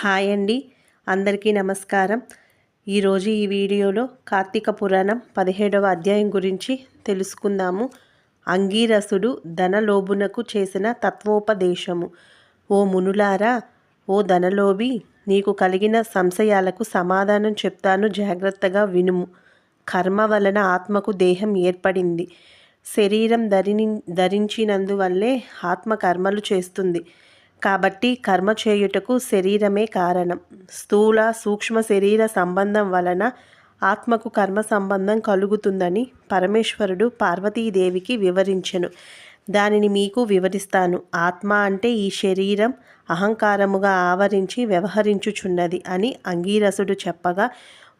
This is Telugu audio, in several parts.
హాయ్ అండి. అందరికీ నమస్కారం. ఈరోజు ఈ వీడియోలో కార్తీక పురాణం పదిహేడవ అధ్యాయం గురించి తెలుసుకుందాము. అంగీరసుడు ధనలోభునకు చేసిన తత్వోపదేశము. ఓ మునులారా ఓ ధనలోభి నీకు కలిగిన సంశయాలకు సమాధానం చెప్తాను జాగ్రత్తగా వినుము. కర్మ వలన ఆత్మకు దేహం ఏర్పడింది. శరీరం ధరిని ధరించినందువల్లే ఆత్మ కర్మలు చేస్తుంది. కాబట్టి కర్మ చేయుటకు శరీరమే కారణం. స్థూల సూక్ష్మ శరీర సంబంధం వలన ఆత్మకు కర్మ సంబంధం కలుగుతుందని పరమేశ్వరుడు పార్వతీదేవికి వివరించెను. దానిని మీకు వివరిస్తాను. ఆత్మ అంటే ఈ శరీరం అహంకారముగా ఆవరించి వ్యవహరించుచున్నది అని అంగీరసుడు చెప్పగా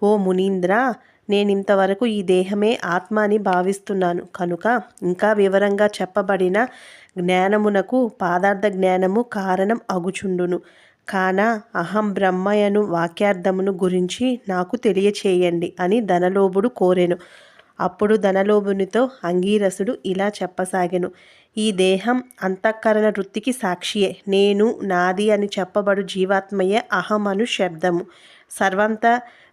ఓ మునీంద్ర నేనింతవరకు ఈ దేహమే ఆత్మ అని భావిస్తున్నాను. కనుక ఇంకా వివరంగా చెప్పబడిన జ్ఞానమునకు పాదార్థ జ్ఞానము కారణం అగుచుండును. కాన అహం బ్రహ్మయను వాక్యార్థమును గురించి నాకు తెలియచేయండి అని ధనలోభుడు కోరెను. అప్పుడు ధనలోభునితో అంగీరసుడు ఇలా చెప్పసాగెను. ఈ దేహం అంతఃకరణ వృత్తికి సాక్షియే. నేను నాది అని చెప్పబడు జీవాత్మయే అహం అను శబ్దము. సర్వంత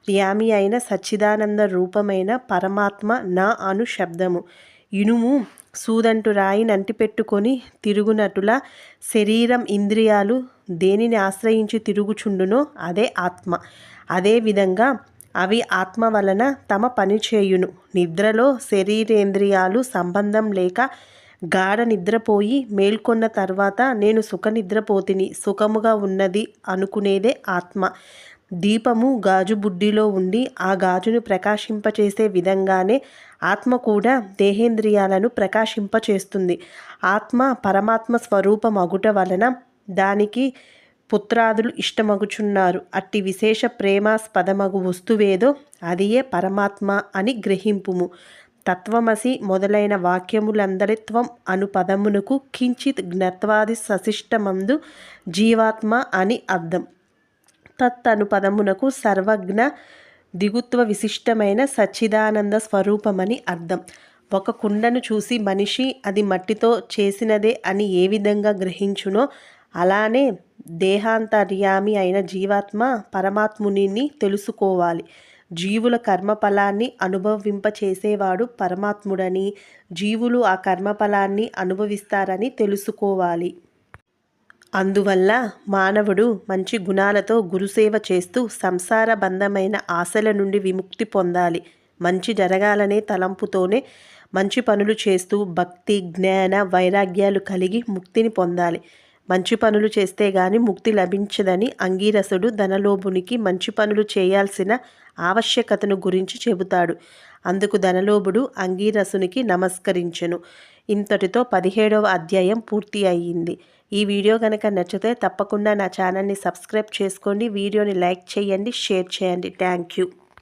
ర్యామి అయిన సచ్చిదానంద రూపమైన పరమాత్మ నా అను శబ్దము. ఇనుము సూదంటు రాయిని అంటిపెట్టుకొని తిరుగునటుల శరీరం ఇంద్రియాలు దేనిని ఆశ్రయించి తిరుగుచుండునో అదే ఆత్మ. అదేవిధంగా అవి ఆత్మ వలన తమ పని చేయును. నిద్రలో శరీరేంద్రియాలు సంబంధం లేక గాఢ నిద్రపోయి మేల్కొన్న తర్వాత నేను సుఖ నిద్రపోతిని సుఖముగా ఉన్నది అనుకునేదే ఆత్మ. దీపము గాజు బుడ్డిలో ఉండి ఆ గాజును ప్రకాశింపచేసే విధంగానే ఆత్మ కూడా దేహేంద్రియాలను ప్రకాశింపచేస్తుంది. ఆత్మ పరమాత్మ స్వరూపం అగుట వలన దానికి పుత్రాదులు ఇష్టమగుచున్నారు. అట్టి విశేష ప్రేమాస్పదమగు వస్తువేదో అదియే పరమాత్మ అని గ్రహింపుము. తత్వమసి మొదలైన వాక్యములందరిత్వం అను పదమునకు కించిత్ జ్ఞత్వాది సశిష్టమందు జీవాత్మ అని అర్థం. తత్ అను పదమునకు సర్వజ్ఞ దిగుత్వ విశిష్టమైన సచ్చిదానంద స్వరూపమని అర్థం. ఒక కుండను చూసి మనిషి అది మట్టితో చేసినదే అని ఏ విధంగా గ్రహించునో అలానే దేహాంతర్యామి అయిన జీవాత్మ పరమాత్మునిని తెలుసుకోవాలి. జీవుల కర్మఫలాన్ని అనుభవింపచేసేవాడు పరమాత్ముడని జీవులు ఆ కర్మఫలాన్ని అనుభవిస్తారని తెలుసుకోవాలి. అందువల్ల మానవుడు మంచి గుణాలతో గురుసేవ చేస్తూ సంసార బంధమైన ఆశల నుండి విముక్తి పొందాలి. మంచి జరగాలనే తలంపుతోనే మంచి పనులు చేస్తూ భక్తి జ్ఞాన వైరాగ్యాలు కలిగి ముక్తిని పొందాలి. మంచి పనులు చేస్తే గాని ముక్తి లభించదని అంగీరసుడు ధనలోభునికి మంచి పనులు చేయాల్సిన ఆవశ్యకతను గురించి చెబుతాడు. అందుకు ధనలోభుడు అంగీరసునికి నమస్కరించెను. ఇంతటితో పదిహేడవ అధ్యాయం పూర్తి అయ్యింది. ఈ వీడియో కనుక నచ్చితే తప్పకుండా నా ఛానల్ని సబ్స్క్రైబ్ చేసుకోండి వీడియోని లైక్ చేయండి షేర్ చేయండి. Thank you.